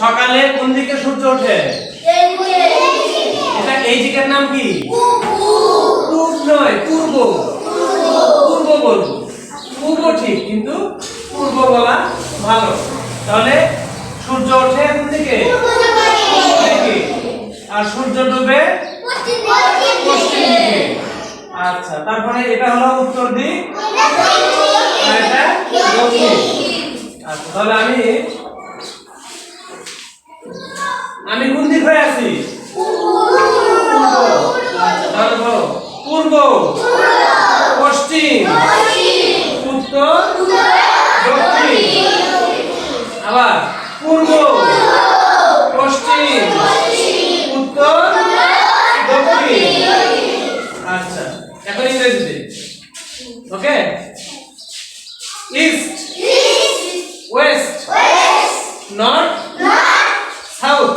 সকালে কোন দিকে সূর্য ওঠে? এটা এই দিকের নাম কি? পূব নয়, পূর্ব। পূর্ব বলব পূর্ব ঠিক, কিন্তু পূর্ব বলা ভালো। তাহলে সূর্য ওঠে কোন দিকে। আর সূর্য ডুবে পশ্চিম দিকে। আচ্ছা তারপরে এটা হলো উত্তর দিক। এটা দক্ষিণ। আচ্ছা তাহলে আমি আমি কোন দিক হয়ে আছি? পূর্ব। পশ্চিম। উত্তর। দক্ষিণ। আবার পূর্ব। পশ্চিম। উত্তর। দক্ষিণ। আচ্ছা এখন ইংরেজিতে। Okay? East. West. North. South.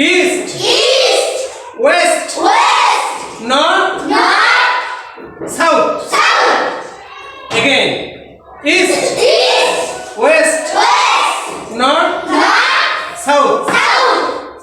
east, east, west, west, north, north, south, south. Again, east, east, west,